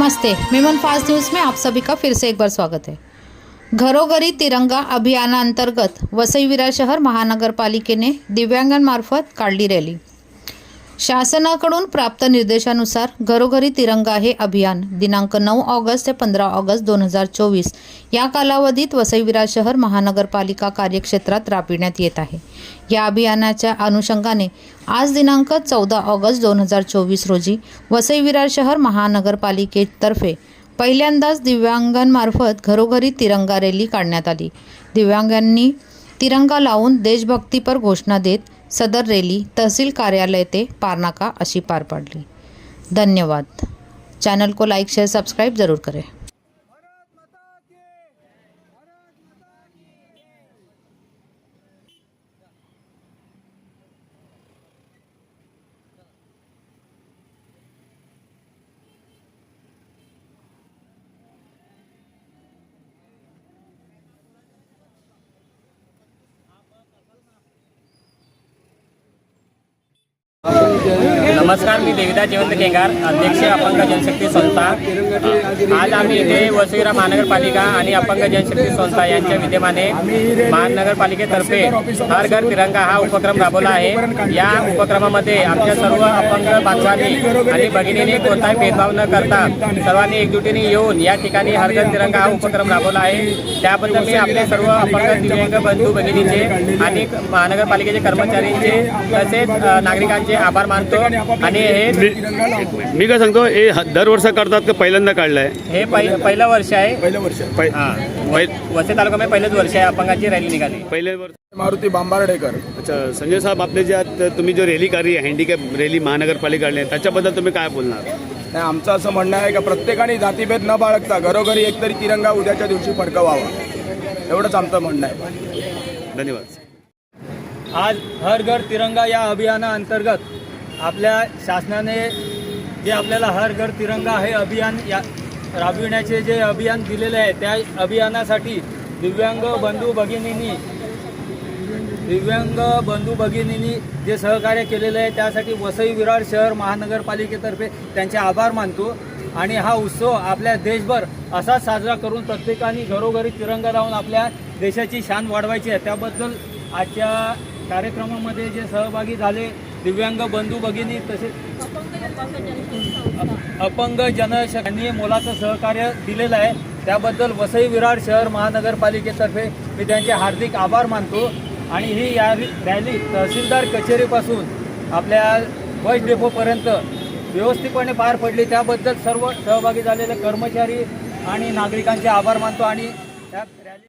नमस्ते Memon fast news में आप सभी का फिर से एक बार स्वागत है। घरोघरी तिरंगा अभियानांतर्गत वसईविरा शहर महानगरपालिकेने दिव्यांगांमार्फत काढली रॅली। शासनाकडून प्राप्त निर्देशानुसार घरोघरी तिरंगा हे अभियान दिनांक नऊ ऑगस्ट ते पंधरा ऑगस्ट दोन हजार चोवीस या कालावधीत वसईविरा शहर महानगरपालिका कार्यक्षेत्रात राबविण्यात येत आहे. या अभियानाच्या अनुषंगाने आज दिनांक चौदा ऑगस्ट दोन हजार चोवीस रोजी वसईविरा शहर महानगरपालिकेतर्फे पहिल्यांदाच दिव्यांगांमार्फत घरोघरी तिरंगा रॅली काढण्यात आली. दिव्यांगांनी तिरंगा लावून देशभक्तीपर घोषणा देत सदर रॅली तहसील कार्यालय ते पारनाका अशी पार पाडली. धन्यवाद. चॅनल को लाईक शेअर सबस्क्राईब ज़रूर करें. नमस्कार मी देविदा जयवंत केंगार अध्यक्ष अपंग जनशक्ती संस्था. आज आम्ही इथे वसुविरा महानगरपालिका आणि अपंग जनशक्ती संस्था यांच्या विद्यमाने महानगरपालिकेतर्फे हर घर तिरंगा हा उपक्रम राबवला आहे. या उपक्रमामध्ये आमच्या सर्व अपंग बांधवांनी आणि भगिनींनी कोणताही भेदभाव न करता सर्वांनी एकजुटीने येऊन या ठिकाणी हर घर तिरंगा हा उपक्रम राबवला आहे. त्याबद्दल मी आपले सर्व अपंग दिव्यांग बंधू भगिनींचे आणि महानगरपालिकेचे कर्मचाऱ्यांचे तसेच नागरिकांचे आभार मानतो. आणि हे मी काय सांगतो हे दरवर्ष करतात का पहिल्यांदा हे पहि- पहिलं वर्ष आहे. पहिलं वर्ष. पहि- हा. पहि- वसई तालुका पहिलंच वर्ष आहे. अपंगाची रॅली निघाली. पहिले वर्ष. मारुती बांबार्डेकर. अच्छा संजय साहेब आपले जे आत- तुम्ही जो रॅली काढली हँडिकॅप रॅली महानगरपालिका काढली आहे, त्याच्याबद्दल तुम्ही काय बोलणार? नाही आमचं असं म्हणणं आहे का प्रत्येकाने जातीभेद न बाळगता घरोघरी एकतरी तिरंगा उद्याच्या दिवशी फडकवावा. एवढंच आमचं म्हणणं आहे. धन्यवाद. आज हर घर तिरंगा या अभियानाअंतर्गत आपल्या शासनाने जे आपल्याला हर घर तिरंगा हे अभियान या राबविण्याचे जे अभियान दिलेले आहे त्या अभियानासाठी दिव्यांग बंधू भगिनींनी दिव्यांग बंधू भगिनींनी जे सहकार्य केलेलं आहे त्यासाठी वसई विरार शहर महानगरपालिकेतर्फे त्यांचे आभार मानतो. आणि हा उत्सव आपल्या देशभर असाच साजरा करून प्रत्येकाने घरोघरी तिरंगा लावून आपल्या देशाची शान वाढवायची आहे. त्याबद्दल आजच्या कार्यक्रमामध्ये जे सहभागी झाले दिव्यांग बंधू भगिनी तसेच अपंग जनशक्तींनी मोलाचं सहकार्य दिलेलं आहे. त्याबद्दल वसई विरार शहर महानगरपालिकेतर्फे मी त्यांचे हार्दिक आभार मानतो. आणि ही या रॅली तहसीलदार कचेरीपासून आपल्या बस डेपोपर्यंत व्यवस्थितपणे पार पडली. त्याबद्दल सर्व सहभागी झालेले कर्मचारी आणि नागरिकांचे आभार मानतो आणि त्या रॅली